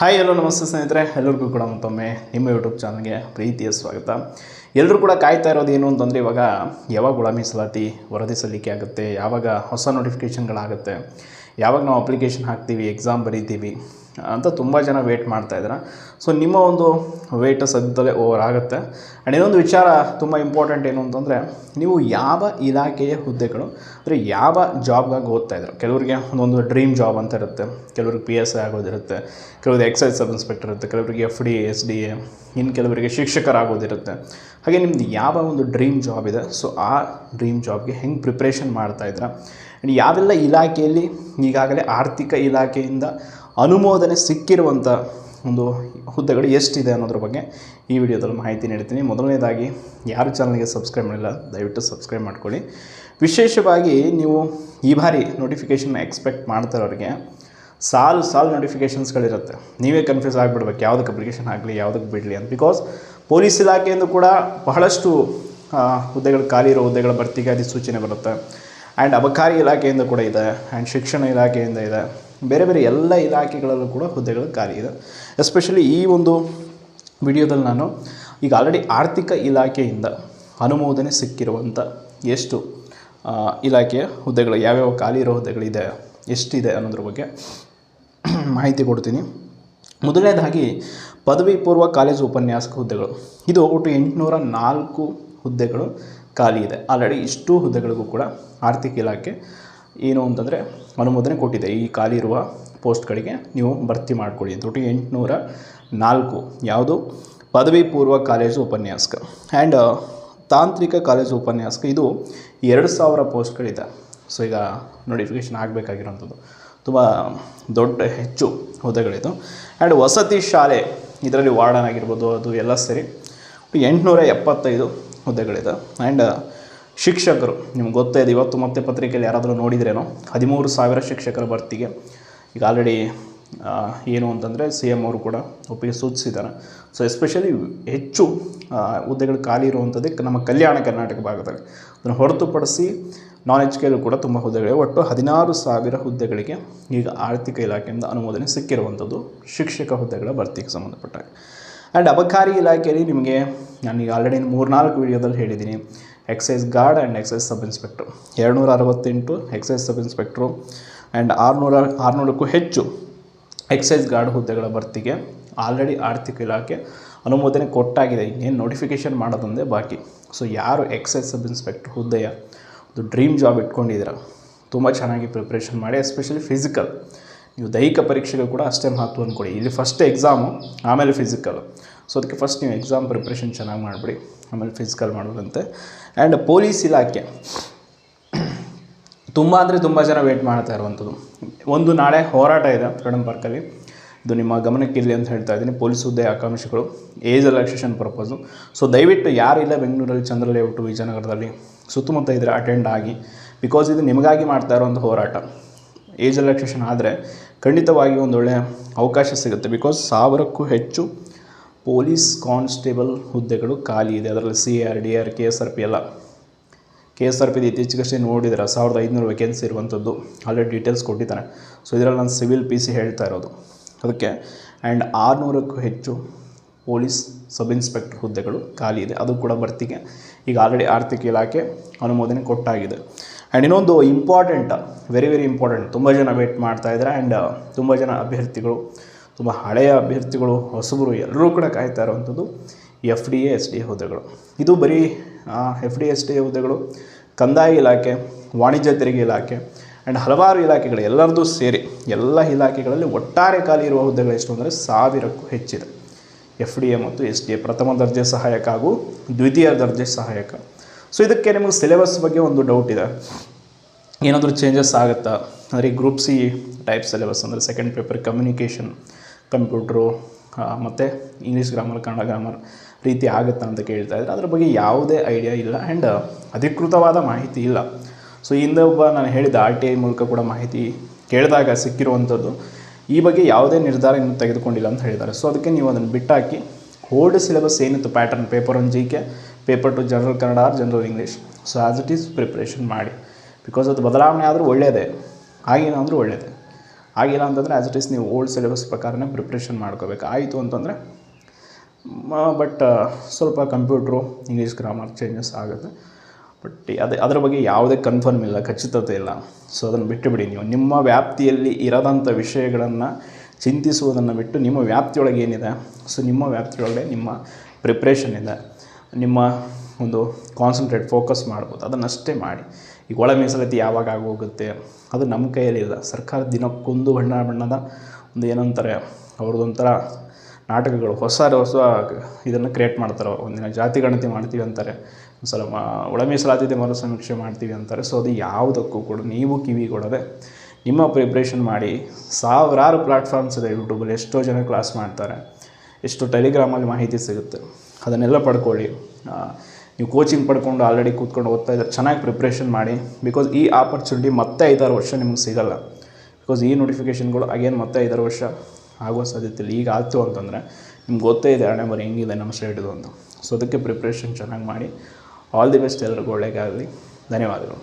Hi ಎಲ್ಲೋ ನಮಸ್ತೆ ಸ್ನೇಹಿತರೆ. ಎಲ್ಲರಿಗೂ ಕೂಡ ಮತ್ತೊಮ್ಮೆ ನಿಮ್ಮ ಯೂಟ್ಯೂಬ್ ಚಾನಲ್ಗೆ ಪ್ರೀತಿಯ ಸ್ವಾಗತ. ಎಲ್ಲರೂ ಕೂಡ ಕಾಯ್ತಾ ಇರೋದು ಏನು ಅಂತಂದರೆ ಇವಾಗ ಯಾವಾಗ ಒಳ ಮೀಸಲಾತಿ ವರದಿ ಸಲ್ಲಿಕೆ ಆಗುತ್ತೆ, ಯಾವಾಗ ಹೊಸ ನೋಟಿಫಿಕೇಷನ್ಗಳಾಗುತ್ತೆ ಯಾವಾಗ ನಾವು ಅಪ್ಲಿಕೇಶನ್ ಹಾಕ್ತೀವಿ ಎಕ್ಸಾಮ್ ಬರೀತೀವಿ ಅಂತ ತುಂಬ ಜನ ವೇಟ್ ಮಾಡ್ತಾ ಇದ್ದಾರೆ ಸೊ ನಿಮ್ಮ ಒಂದು ವೇಟ್ ಸದ್ಯದಲ್ಲೇ ಓವರ್ ಆಗುತ್ತೆ. ಆ್ಯಂಡ್ ಇನ್ನೊಂದು ವಿಚಾರ ತುಂಬ ಇಂಪಾರ್ಟೆಂಟ್ ಏನು ಅಂತಂದರೆ, ನೀವು ಯಾವ ಇಲಾಖೆಯ ಹುದ್ದೆಗಳು, ಅಂದರೆ ಯಾವ ಜಾಬ್ಗಾಗಿ ಓದ್ತಾ ಇದ್ದರು ಕೆಲವರಿಗೆ ಒಂದೊಂದು ಡ್ರೀಮ್ ಜಾಬ್ ಅಂತ ಇರುತ್ತೆ, ಕೆಲವ್ರಿಗೆ ಪಿ ಎಸ್ ಐ ಆಗೋದಿರುತ್ತೆ, ಕೆಲವ್ರಿಗೆ ಎಕ್ಸೈಸ್ ಸಬ್ ಇನ್ಸ್ಪೆಕ್ಟರ್ ಇರುತ್ತೆ, ಕೆಲವರಿಗೆ F D S D A ಇನ್ನು ಕೆಲವರಿಗೆ ಶಿಕ್ಷಕರಾಗೋದಿರುತ್ತೆ. ಹಾಗೆ ನಿಮ್ದು ಯಾವ ಒಂದು ಡ್ರೀಮ್ ಜಾಬ್ ಇದೆ ಸೊ ಆ ಡ್ರೀಮ್ ಜಾಬ್ಗೆ ಹೆಂಗೆ ಪ್ರಿಪ್ರೇಷನ್ ಮಾಡ್ತಾ ಇದ್ದೀರಾ? ಆ್ಯಂಡ್ ಯಾವೆಲ್ಲ ಇಲಾಖೆಯಲ್ಲಿ ಈಗಾಗಲೇ ಆರ್ಥಿಕ ಇಲಾಖೆಯಿಂದ ಅನುಮೋದನೆ ಸಿಕ್ಕಿರುವಂಥ ಒಂದು ಹುದ್ದೆಗಳು ಎಷ್ಟಿದೆ ಅನ್ನೋದ್ರ ಬಗ್ಗೆ ಈ ವಿಡಿಯೋದಲ್ಲಿ ಮಾಹಿತಿ ನೀಡ್ತೀನಿ ಮೊದಲನೇದಾಗಿ, ಯಾರು ಚಾನಲ್ಗೆ ಸಬ್ಸ್ಕ್ರೈಬ್ ಮಾಡಿಲ್ಲ, ದಯವಿಟ್ಟು ಸಬ್ಸ್ಕ್ರೈಬ್ ಮಾಡ್ಕೊಳ್ಳಿ. ವಿಶೇಷವಾಗಿ ನೀವು ಈ ಬಾರಿ ನೋಟಿಫಿಕೇಷನ್ ಎಕ್ಸ್ಪೆಕ್ಟ್ ಮಾಡ್ತಿರೋರಿಗೆ ಸಾಲು ಸಾಲು ನೋಟಿಫಿಕೇಷನ್ಸ್ಗಳಿರುತ್ತೆ ನೀವೇ ಕನ್ಫ್ಯೂಸ್ ಆಗಿಬಿಡ್ಬೇಕು, ಯಾವುದಕ್ಕೆ ಅಪ್ಲಿಕೇಶನ್ ಆಗಲಿ ಯಾವುದಕ್ಕೆ ಬಿಡಲಿ ಅಂತ. ಬಿಕಾಸ್ ಪೊಲೀಸ್ ಇಲಾಖೆಯಿಂದ ಕೂಡ ಬಹಳಷ್ಟು ಹುದ್ದೆಗಳು ಖಾಲಿ ಇರೋ ಹುದ್ದೆಗಳ ಭರ್ತಿಗೆ ಅಧಿಸೂಚನೆ ಬರುತ್ತೆ. ಆ್ಯಂಡ್ ಅಬಕಾರಿ ಇಲಾಖೆಯಿಂದ ಕೂಡ ಇದೆ ಆ್ಯಂಡ್ ಶಿಕ್ಷಣ ಇಲಾಖೆಯಿಂದ ಇದೆ. ಬೇರೆ ಬೇರೆ ಎಲ್ಲ ಇಲಾಖೆಗಳಲ್ಲೂ ಕೂಡ ಹುದ್ದೆಗಳು ಖಾಲಿ ಇದೆ. ಎಸ್ಪೆಷಲಿ ಈ ಒಂದು ವಿಡಿಯೋದಲ್ಲಿ ನಾನು ಈಗ ಆಲ್ರೆಡಿ ಆರ್ಥಿಕ ಇಲಾಖೆಯಿಂದ ಅನುಮೋದನೆ ಸಿಕ್ಕಿರುವಂಥ ಎಷ್ಟು ಇಲಾಖೆಯ ಹುದ್ದೆಗಳು, ಯಾವ್ಯಾವ ಖಾಲಿ ಇರೋ ಹುದ್ದೆಗಳಿದೆ, ಎಷ್ಟಿದೆ ಅನ್ನೋದ್ರ ಬಗ್ಗೆ ಮಾಹಿತಿ ಕೊಡ್ತೀನಿ. ಮೊದಲನೇದಾಗಿ ಪದವಿ ಪೂರ್ವ ಕಾಲೇಜು ಉಪನ್ಯಾಸಕ ಹುದ್ದೆಗಳು. ಇದು ಒಟ್ಟು ಎಂಟುನೂರ ನಾಲ್ಕು ಹುದ್ದೆಗಳು ಖಾಲಿ ಇದೆ. ಆಲ್ರೆಡಿ ಇಷ್ಟು ಹುದ್ದೆಗಳಿಗೂ ಕೂಡ ಆರ್ಥಿಕ ಇಲಾಖೆ ಏನು ಅಂತಂದರೆ ಅನುಮೋದನೆ ಕೊಟ್ಟಿದೆ. ಈ ಖಾಲಿ ಇರುವ ಪೋಸ್ಟ್ಗಳಿಗೆ ನೀವು ಭರ್ತಿ ಮಾಡ್ಕೊಳ್ಳಿ ಅಂತ. ಒಟ್ಟು ಎಂಟುನೂರ ನಾಲ್ಕು ಯಾವುದು? ಪದವಿ ಪೂರ್ವ ಕಾಲೇಜು ಉಪನ್ಯಾಸಕ. ಆ್ಯಂಡ್ ತಾಂತ್ರಿಕ ಕಾಲೇಜು ಉಪನ್ಯಾಸಕ, ಇದು ಎರಡು ಸಾವಿರ ಪೋಸ್ಟ್ಗಳಿದೆ. ಸೊ ಈಗ ನೋಟಿಫಿಕೇಷನ್ ಆಗಬೇಕಾಗಿರೋಂಥದ್ದು. ತುಂಬ ದೊಡ್ಡ ಹೆಚ್ಚು ಹುದ್ದೆಗಳಿದ್ದು. ಆ್ಯಂಡ್ ವಸತಿ ಶಾಲೆ ಇದರಲ್ಲಿ ವಾರ್ಡನ್ ಆಗಿರ್ಬೋದು, ಅದು ಎಲ್ಲ ಸೇರಿ ಎಂಟುನೂರ ಎಪ್ಪತ್ತೈದು ಹುದ್ದೆಗಳಿದೆ. ಆ್ಯಂಡ್ ಶಿಕ್ಷಕರು, ನಿಮ್ಗೆ ಗೊತ್ತೇ ಇದೆ, ಇವತ್ತು ಮತ್ತೆ ಪತ್ರಿಕೆಯಲ್ಲಿ ಯಾರಾದರೂ ನೋಡಿದ್ರೇನೋ, ಹದಿಮೂರು ಸಾವಿರ ಶಿಕ್ಷಕರ ಭರ್ತಿಗೆ ಈಗ ಆಲ್ರೆಡಿ ಏನು ಅಂತಂದರೆ ಸಿ ಎಂ ಅವರು ಕೂಡ ಒಪ್ಪಿಗೆ ಸೂಚಿಸಿದ್ದಾರೆ. ಸೊ ಎಸ್ಪೆಷಲಿ ಹೆಚ್ಚು ಹುದ್ದೆಗಳು ಖಾಲಿ ಇರುವಂಥದ್ದೇ ನಮ್ಮ ಕಲ್ಯಾಣ ಕರ್ನಾಟಕ ಭಾಗದಲ್ಲಿ. ಅದನ್ನು ಹೊರತುಪಡಿಸಿ ನಾನ್ ಎಜುಕೇಟೆಡ್ ಕೂಡ ತುಂಬ ಹುದ್ದೆಗಳಿವೆ. ಒಟ್ಟು ಹದಿನಾರು ಸಾವಿರ ಹುದ್ದೆಗಳಿಗೆ ಈಗ ಆರ್ಥಿಕ ಇಲಾಖೆಯಿಂದ ಅನುಮೋದನೆ ಸಿಕ್ಕಿರುವಂಥದ್ದು ಶಿಕ್ಷಕ ಹುದ್ದೆಗಳ ಭರ್ತಿಗೆ ಸಂಬಂಧಪಟ್ಟಾಗ ಆ್ಯಂಡ್ ಅಬಕಾರಿ ಇಲಾಖೆಯಲ್ಲಿ ನಿಮಗೆ ನಾನೀಗ ಆಲ್ರೆಡಿ ಮೂರ್ನಾಲ್ಕು ವೀಡಿಯೋದಲ್ಲಿ ಹೇಳಿದ್ದೀನಿ. Excise guard and excise sub inspector ಎರಡುನೂರ ಅರವತ್ತೆಂಟು ಎಕ್ಸೈಸ್ ಸಬ್ ಇನ್ಸ್ಪೆಕ್ಟ್ರು ಆ್ಯಂಡ್ ಆರುನೂರ, ಆರುನೂರಕ್ಕೂ ಹೆಚ್ಚು ಎಕ್ಸೈಸ್ ಗಾರ್ಡ್ ಹುದ್ದೆಗಳ ಭರ್ತಿಗೆ ಆಲ್ರೆಡಿ ಆರ್ಥಿಕ ಇಲಾಖೆ ಅನುಮೋದನೆ ಕೊಟ್ಟಾಗಿದೆ. ಇನ್ನೇನು ನೋಟಿಫಿಕೇಷನ್ ಮಾಡೋದೊಂದೇ ಬಾಕಿ. ಸೊ ಯಾರು ಎಕ್ಸೈಸ್ ಸಬ್ ಇನ್ಸ್ಪೆಕ್ಟರ್ ಹುದ್ದೆಯ ಒಂದು ಡ್ರೀಮ್ ಜಾಬ್ ಇಟ್ಕೊಂಡಿದ್ದೀರ? ತುಂಬ ಚೆನ್ನಾಗಿ ಪ್ರಿಪ್ರೇಷನ್ ಮಾಡಿ ಎಸ್ಪೆಷಲಿ ಫಿಸಿಕಲ್ ನೀವು ದೈಹಿಕ ಪರೀಕ್ಷೆಗೆ ಕೂಡ ಅಷ್ಟೇ ಮಹತ್ವವನ್ನು ಕೊಡಿ. ಇಲ್ಲಿ ಫಸ್ಟ್ ಎಕ್ಸಾಮು ಆಮೇಲೆ ಫಿಸಿಕಲ್ ಸೊ ಅದಕ್ಕೆ ಫಸ್ಟ್ ನೀವು ಎಕ್ಸಾಮ್ ಪ್ರಿಪ್ರೇಷನ್ ಚೆನ್ನಾಗಿ ಮಾಡಿಬಿಡಿ. ಆಮೇಲೆ ಫಿಸಿಕಲ್ ಮಾಡೋದಂತೆ ಆ್ಯಂಡ್ ಪೊಲೀಸ್ ಇಲಾಖೆ. ತುಂಬ ಅಂದರೆ ತುಂಬ ಜನ ವೇಟ್ ಮಾಡ್ತಾ ಇರುವಂಥದ್ದು ಒಂದು ನಾಳೆ ಹೋರಾಟ ಇದೆ ಫ್ರೀಡಮ್ ಪಾರ್ಕಲ್ಲಿ ಇದು ನಿಮ್ಮ ಗಮನಕ್ಕಿರಲಿ ಅಂತ ಹೇಳ್ತಾ ಇದ್ದೀನಿ. ಪೊಲೀಸ್ ಹುದ್ದೆ ಆಕಾಂಕ್ಷಿಗಳು, ಏಜ್ ರಿಲ್ಯಾಕ್ಸೇಷನ್ ಪರ್ಪಸು ಸೊ ದಯವಿಟ್ಟು ಯಾರಿಲ್ಲ ಬೆಂಗಳೂರಲ್ಲಿ ಚಂದ್ರ ಲೇಔಟು ವಿಜಯನಗರದಲ್ಲಿ, ಸುತ್ತಮುತ್ತ ಇದ್ದರೆ ಅಟೆಂಡ್ ಆಗಿ. ಬಿಕಾಸ್ ಇದು ನಿಮಗಾಗಿ ಮಾಡ್ತಾ ಇರೋವಂಥ ಹೋರಾಟ. ಏಜ್ ರಿಲ್ಯಾಕ್ಸೇಷನ್ ಆದರೆ ಖಂಡಿತವಾಗಿ ಒಂದು ಒಳ್ಳೆಯ ಅವಕಾಶ ಸಿಗುತ್ತೆ. ಬಿಕಾಸ್ ಸಾವಿರಕ್ಕೂ ಹೆಚ್ಚು ಪೊಲೀಸ್ ಕಾನ್ಸ್ಟೇಬಲ್ ಹುದ್ದೆಗಳು ಖಾಲಿ ಇದೆ. ಅದರಲ್ಲಿ C R D R K S R P ಎಲ್ಲ. ಕೆ ಎಸ್ ಆರ್ ಪಿದು ಇತ್ತೀಚೆಗಷ್ಟೇ ನೋಡಿದರೆ ಸಾವಿರದ ಐದುನೂರು ವೇಕೆನ್ಸಿ ಇರುವಂಥದ್ದು. ಆಲ್ರೆಡಿ ಡೀಟೇಲ್ಸ್ ಕೊಟ್ಟಿದ್ದಾರೆ. ಸೊ ಇದರಲ್ಲಿ ನಾನು ಸಿವಿಲ್ ಪಿ ಸಿ ಹೇಳ್ತಾ ಇರೋದು. ಅದಕ್ಕೆ ಆ್ಯಂಡ್ ಆರುನೂರಕ್ಕೂ ಹೆಚ್ಚು ಪೊಲೀಸ್ ಸಬ್ ಇನ್ಸ್ಪೆಕ್ಟರ್ ಹುದ್ದೆಗಳು ಖಾಲಿ ಇದೆ. ಅದು ಕೂಡ ಭರ್ತಿಗೆ ಈಗ ಆಲ್ರೆಡಿ ಆರ್ಥಿಕ ಇಲಾಖೆ ಅನುಮೋದನೆ ಕೊಟ್ಟಾಗಿದೆ. ಆ್ಯಂಡ್ ಇನ್ನೊಂದು ಇಂಪಾರ್ಟೆಂಟ್ ವೆರಿ ವೆರಿ ಇಂಪಾರ್ಟೆಂಟ್ ತುಂಬ ಜನ ವೇಟ್ ಮಾಡ್ತಾ ಇದ್ದಾರೆ. ಆ್ಯಂಡ್ ತುಂಬ ಜನ ಅಭ್ಯರ್ಥಿಗಳು, ತುಂಬ ಹಳೆಯ ಅಭ್ಯರ್ಥಿಗಳು, ಹೊಸಬರು ಎಲ್ಲರೂ ಕೂಡ ಕಾಯ್ತಾ ಇರುವಂಥದ್ದು F D A, S D A ಹುದ್ದೆಗಳು. ಇದು ಬರೀ ಎಫ್ ಡಿ ಎಸ್ ಟಿ ಹುದ್ದೆಗಳು, ಕಂದಾಯ ಇಲಾಖೆ, ವಾಣಿಜ್ಯ ತೆರಿಗೆ ಇಲಾಖೆ ಆ್ಯಂಡ್ ಹಲವಾರು ಇಲಾಖೆಗಳು ಎಲ್ಲರದ್ದು ಸೇರಿ ಎಲ್ಲ ಇಲಾಖೆಗಳಲ್ಲಿ ಒಟ್ಟಾರೆ ಖಾಲಿ ಇರುವ ಹುದ್ದೆಗಳು ಎಷ್ಟು ಅಂದರೆ ಸಾವಿರಕ್ಕೂ ಹೆಚ್ಚಿದೆ. ಎಫ್ ಡಿ ಎ ಮತ್ತು ಎಸ್ ಡಿ ಎ ಪ್ರಥಮ ದರ್ಜೆ ಸಹಾಯಕ ಹಾಗೂ ದ್ವಿತೀಯ ದರ್ಜೆ ಸಹಾಯಕ. ಸೊ ಇದಕ್ಕೆ ನಿಮಗೆ ಸಿಲೆಬಸ್ ಬಗ್ಗೆ ಒಂದು ಡೌಟ್ ಇದೆ. ಏನಾದರೂ ಚೇಂಜಸ್ ಆಗುತ್ತಾ? ಅಂದರೆ ಗ್ರೂಪ್ ಸಿ ಟೈಪ್ ಸಿಲೆಬಸ್ ಅಂದರೆ ಸೆಕೆಂಡ್ ಪೇಪರ್ ಕಮ್ಯುನಿಕೇಷನ್ ಕಂಪ್ಯೂಟ್ರು ಮತ್ತು ಇಂಗ್ಲೀಷ್ ಗ್ರಾಮರ್ ಕನ್ನಡ ಗ್ರಾಮರ್ ರೀತಿ ಆಗುತ್ತಾ ಅಂತ ಕೇಳ್ತಾ ಇದ್ದಾರೆ ಅದ್ರ ಬಗ್ಗೆ ಯಾವುದೇ ಐಡಿಯಾ ಇಲ್ಲ ಆ್ಯಂಡ್ ಅಧಿಕೃತವಾದ ಮಾಹಿತಿ ಇಲ್ಲ. ಸೊ ಹಿಂದೆ ಒಬ್ಬ ನಾನು ಹೇಳಿದ ಆರ್ ಟಿ ಐ ಮೂಲಕ ಕೂಡ ಮಾಹಿತಿ ಕೇಳಿದಾಗ ಸಿಕ್ಕಿರುವಂಥದ್ದು, ಈ ಬಗ್ಗೆ ಯಾವುದೇ ನಿರ್ಧಾರ ಇನ್ನೂ ತೆಗೆದುಕೊಂಡಿಲ್ಲ ಅಂತ ಹೇಳಿದ್ದಾರೆ. ಸೊ ಅದಕ್ಕೆ ನೀವು ಅದನ್ನು ಬಿಟ್ಟಾಕಿ ಓಲ್ಡ್ ಸಿಲೆಬಸ್ ಏನಿತ್ತು pattern paper one G K paper two general Kannada or general English so as it is preparation ಮಾಡಿ. ಬಿಕಾಸ್ ಅದು ಬದಲಾವಣೆ ಆದರೂ ಒಳ್ಳೆಯದೇ ಅಂದರೂ ಒಳ್ಳೆಯದೇ ಆಗಿಲ್ಲ ಅಂತಂದರೆ ಆ್ಯಸ್ ಇಟ್ ಈಸ್ ನೀವು ಓಲ್ಡ್ ಸಿಲೆಬಸ್ ಪ್ರಕಾರನೇ ಪ್ರಿಪ್ರೇಷನ್ ಮಾಡ್ಕೋಬೇಕು. ಆಯಿತು ಅಂತಂದರೆ ಬಟ್ ಸ್ವಲ್ಪ ಕಂಪ್ಯೂಟ್ರು ಇಂಗ್ಲೀಷ್ ಗ್ರಾಮರ್ ಚೇಂಜಸ್ ಆಗುತ್ತೆ. ಬಟ್ ಅದೇ, ಅದರ ಬಗ್ಗೆ ಯಾವುದೇ ಕನ್ಫರ್ಮ್ ಇಲ್ಲ, ಖಚಿತತೆ ಇಲ್ಲ. ಸೊ ಅದನ್ನು ಬಿಟ್ಟುಬಿಡಿ ನೀವು. ನಿಮ್ಮ ವ್ಯಾಪ್ತಿಯಲ್ಲಿ ಇರದಂಥ ವಿಷಯಗಳನ್ನು ಚಿಂತಿಸುವುದನ್ನು ಬಿಟ್ಟು ನಿಮ್ಮ ವ್ಯಾಪ್ತಿಯೊಳಗೆ ಏನಿದೆ? ಸೊ ನಿಮ್ಮ ವ್ಯಾಪ್ತಿಯೊಳಗೆ ನಿಮ್ಮ ಪ್ರಿಪ್ರೇಷನ್ ಇದೆ. ನಿಮ್ಮ ಒಂದು ಕಾನ್ಸಂಟ್ರೇಟ್ ಫೋಕಸ್ ಮಾಡ್ಬೋದು. ಅದನ್ನಷ್ಟೇ ಮಾಡಿ. ಈಗ ಒಳ ಮೀಸಲಾತಿ ಯಾವಾಗ ಆಗೋಗುತ್ತೆ? ಅದು ನಮ್ಮ ಕೈಯಲ್ಲಿಲ್ಲ. ಸರ್ಕಾರ ದಿನಕ್ಕೊಂದು ಬಣ್ಣ ಬಣ್ಣದ ಒಂದು ಏನಂತಾರೆ, ಅವ್ರದ್ದೊಂಥರ ನಾಟಕಗಳು, ಹೊಸ ಹೊಸ ಇದನ್ನು ಕ್ರಿಯೇಟ್ ಮಾಡ್ತಾರೆ, ಒಂದಿನ ಜಾತಿ ಗಣತಿ ಮಾಡ್ತೀವಿ ಅಂತಾರೆ ಒಂದು ಸಲ ಮಾ ಮರು ಸಮೀಕ್ಷೆ ಮಾಡ್ತೀವಿ ಅಂತಾರೆ. ಸೊ ಅದು ಯಾವುದಕ್ಕೂ ಕೂಡ ನೀವು ಕಿವಿ ಕೊಡದೆ ನಿಮ್ಮ ಪ್ರಿಪ್ರೇಷನ್ ಮಾಡಿ, ಸಾವಿರಾರು ಪ್ಲಾಟ್ಫಾರ್ಮ್ಸ್ ಇದೆ ಯೂಟ್ಯೂಬಲ್ಲಿ ಎಷ್ಟೋ ಜನ ಕ್ಲಾಸ್ ಮಾಡ್ತಾರೆ, ಎಷ್ಟು ಟೆಲಿಗ್ರಾಮಲ್ಲಿ ಮಾಹಿತಿ ಸಿಗುತ್ತೆ, ಅದನ್ನೆಲ್ಲ ಪಡ್ಕೊಳ್ಳಿ. ನೀವು ಕೋಚಿಂಗ್ ಪಡ್ಕೊಂಡು ಆಲ್ರೆಡಿ ಕೂತ್ಕೊಂಡು ಓದ್ತಾ ಇದ್ದಾರೆ ಚೆನ್ನಾಗಿ ಪ್ರಿಪ್ರೇಷನ್ ಮಾಡಿ ಬಿಕಾಸ್ ಈ ಆಪರ್ಚುನಿಟಿ ಮತ್ತೆ ಐದಾರು ವರ್ಷ ನಿಮ್ಗೆ ಸಿಗಲ್ಲ. ಬಿಕಾಸ್ ಈ ನೋಟಿಫಿಕೇಷನ್ಗಳು ಅಗೇನ್ ಮತ್ತೆ ಐದಾರು ವರ್ಷ ಆಗುವ ಸಾಧ್ಯತೆ ಇಲ್ಲ ಈಗ ಆಯ್ತು ಅಂತಂದರೆ ನಿಮ್ಗೆ ಗೊತ್ತೇ ಇದೆ ಹಣೆ ಬರೀ ಹೆಂಗಿದೆ, ನಮ್ಮ ಸ್ಟೇಟ್ದು ಅಂತ. ಸೊ ಅದಕ್ಕೆ ಪ್ರಿಪ್ರೇಷನ್ ಚೆನ್ನಾಗಿ ಮಾಡಿ. ಆಲ್ ದಿ ಬೆಸ್ಟ್ ಎಲ್ಲರಿಗೂ ಒಳ್ಳೆಯದಾಗಲಿ ಧನ್ಯವಾದಗಳು.